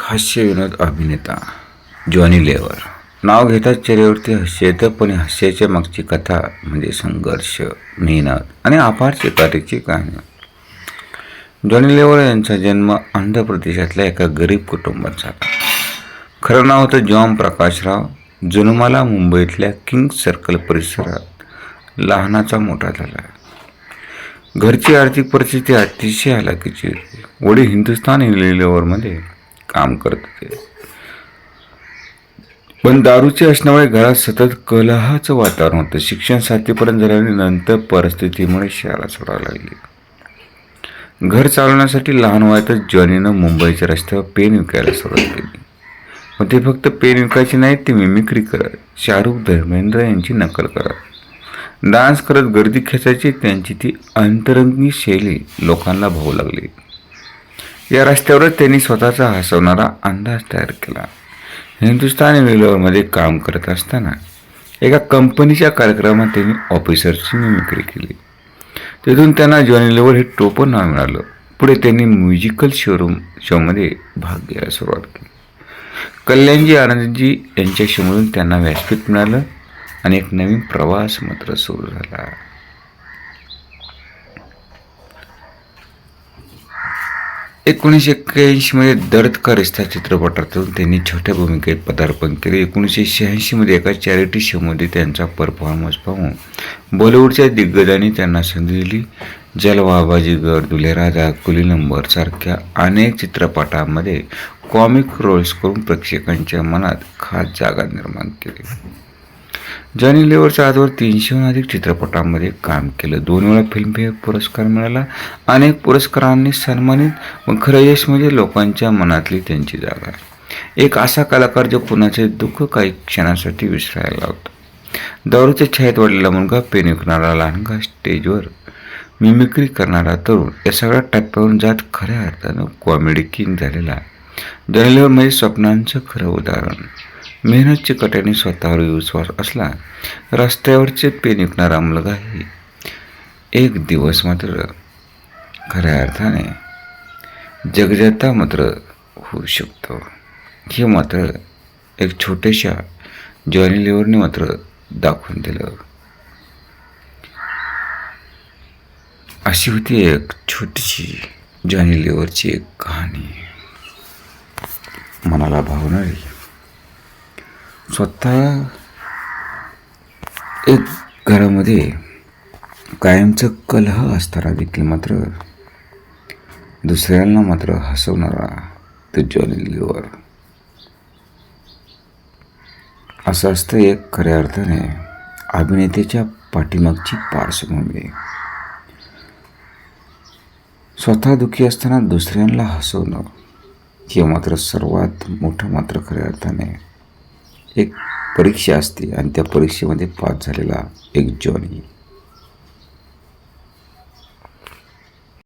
हास्य विनोद अभिनेता जॉनी लेवर. नाव घेताच चेहऱ्यावरती हास्य येतं पण हास्याच्या मागची कथा म्हणजे संघर्ष मेहनत आणि अपार चिकारीची कहाणी. जॉनी लेवर यांचा जन्म आंध्र प्रदेशातल्या एका गरीब कुटुंबात झाला. खरं नाव होतं जॉन प्रकाशराव. जन्माला मुंबईतल्या किंग सर्कल परिसरात लहानाचा मोठा झाला. घरची आर्थिक परिस्थिती अतिशय हलाखीची होती. वडील हिंदुस्थान युनिलिव्हरमध्ये काम करत होते. पण दारूचे असण्यामुळे घरात सतत कलहाचं वातावरण होतं. शिक्षण सातवीपर्यंत झाल्याने नंतर परिस्थितीमुळे शाळा सोडायला लागली. घर चालवण्यासाठी लहान वयातच जॉनीनं मुंबईच्या रस्त्यावर पेन विकायला सुरुवात केली. मग ते फक्त पेन विकायचे नाहीत ते मिमिक्री करत शाहरुख धर्मेंद्र यांची नकल करत. डान्स करत गर्दी खेचायची त्यांची ती अंतरंगी शैली लोकांना भाऊ लागली. या रस्त्यावरच त्यांनी स्वतःचा हसवणारा अंदाज तयार केला. हिंदुस्थानी वेलोरमध्ये काम करत असताना एका कंपनीच्या कार्यक्रमात त्यांनी ऑफिसरची मिमिक्री केली. तिथून त्यांना जॉनी लेवल हे टोपण नाव मिळालं. पुढे त्यांनी म्युझिकल शोरूम शोमध्ये भाग घ्यायला सुरुवात केली. कल्याणजी आनंदजी यांच्या शोमधून त्यांना व्यासपीठ मिळालं आणि एक नवीन प्रवास मात्र सुरू झाला. एकोणीसशे एक्क्याऐंशीमध्ये दर्द का रिश्ता चित्रपटातून त्यांनी छोट्या भूमिकेत पदार्पण केले. एकोणीसशे शहाऐंशीमध्ये एका चॅरिटी शोमध्ये त्यांचा परफॉर्मन्स पाहून बॉलिवूडच्या दिग्गजांनी त्यांना संधी दिली जलवा बाजीगर दुलेराजा कुली नंबर सारख्या अनेक चित्रपटांमध्ये कॉमिक रोल्स करून प्रेक्षकांच्या मनात खास जागा निर्माण केली. जॉनी लेवरच्या आजवर तीनशेहून अधिक चित्रपटांमध्ये काम केलं. दोन वेळा फिल्मफेअर पुरस्कार मिळाला. अनेक पुरस्कारांनी सन्मानित व खरं यश म्हणजे लोकांच्या मनातली त्यांची जागा. एक असा कलाकार जो कुणाचे दुःख काही क्षणासाठी विसरायला होता दारूच्या छायेत वाढलेला मुलगा पेन विकणारा लहानगा स्टेजवर मिमिक्री करणारा तरुण या सगळ्या टप्प्यावरून जात खऱ्या अर्थानं कॉमेडी किंग झालेला जॉनी लेवर म्हणजे स्वप्नांचं खरं उदाहरण. मेहनतची कट्याने स्वतःवर विश्वास असला रस्त्यावरचे पेन विकणारा मुलगाही एक दिवस मात्र खऱ्या अर्थाने जगजता मात्र होऊ शकतो. हे मात्र एक छोट्याशा जॉनी लिव्हरने मात्र दाखवून दिलं. अशी होती एक छोटीशी जॉनी लिव्हरची एक कहाणी. मनाला भावणारी. स्वतः एक घरामध्ये कायमचं कलह असताना देखील मात्र दुसऱ्यांना मात्र हसवणारा तो जॉनी लिव्हर असं असतं एक खऱ्या अर्थाने अभिनेत्याच्या पाठीमागची पार्श्वभूमी. स्वतः दुःखी असताना दुसऱ्यांना हसवणं हे मात्र सर्वात मोठं मात्र खऱ्या अर्थाने एक परीक्षा असते आणि त्या परीक्षेमध्ये पास झालेला एक जॉनी.